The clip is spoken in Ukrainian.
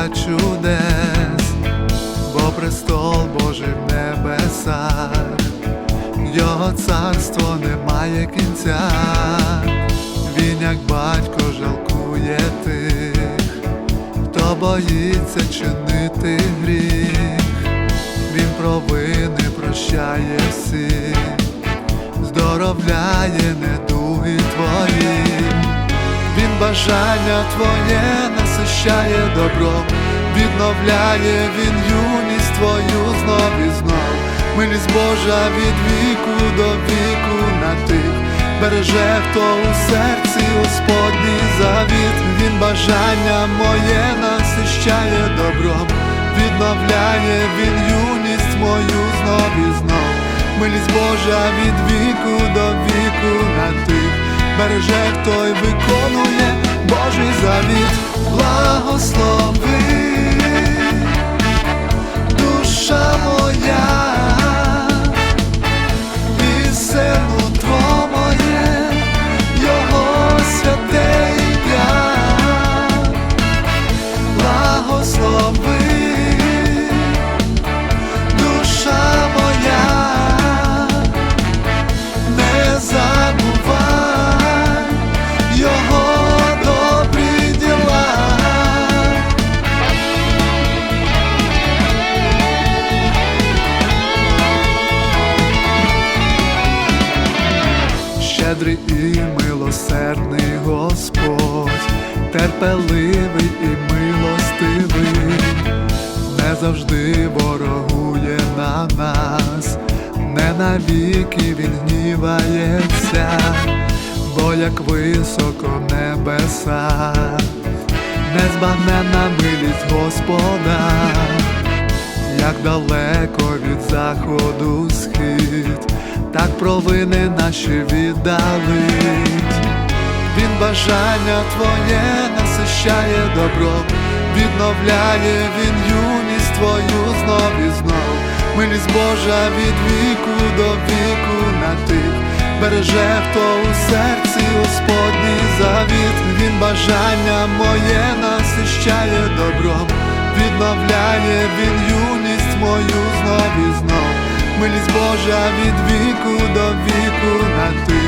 для чудес, бо престол Божий в небесах, його царство не має кінця, він як батько жалкує тих, хто боїться чинити гріх, він провини прощає всіх, здоровляє недуги твої. Він бажання твоє насищає добром, відновляє він юність твою знов і знов. Милість Божа від віку до віку на тих, береже хто у серці Господній завіт. Він бажання моє насищає добром, відновляє він юність мою знов і знов. Милість Божа від віку до віку на тих береже, хто й виконує Божий завіт, благослови, милосердний Господь, терпеливий і милостивий, не завжди ворогує на нас, не навіки він гнівається, бо як високо небеса, незбагненна милість Господа, як далеко від заходу схід, так провини наші віддалить. Він бажання твоє насищає добром, відновляє він юність твою знов і знов. Милість Божа від віку до віку на тих, береже хто у серці Господній завіт. Він бажання моє насищає добром, відновляє він юність мою знов і знов. Милість Божа від віку до віку на тих.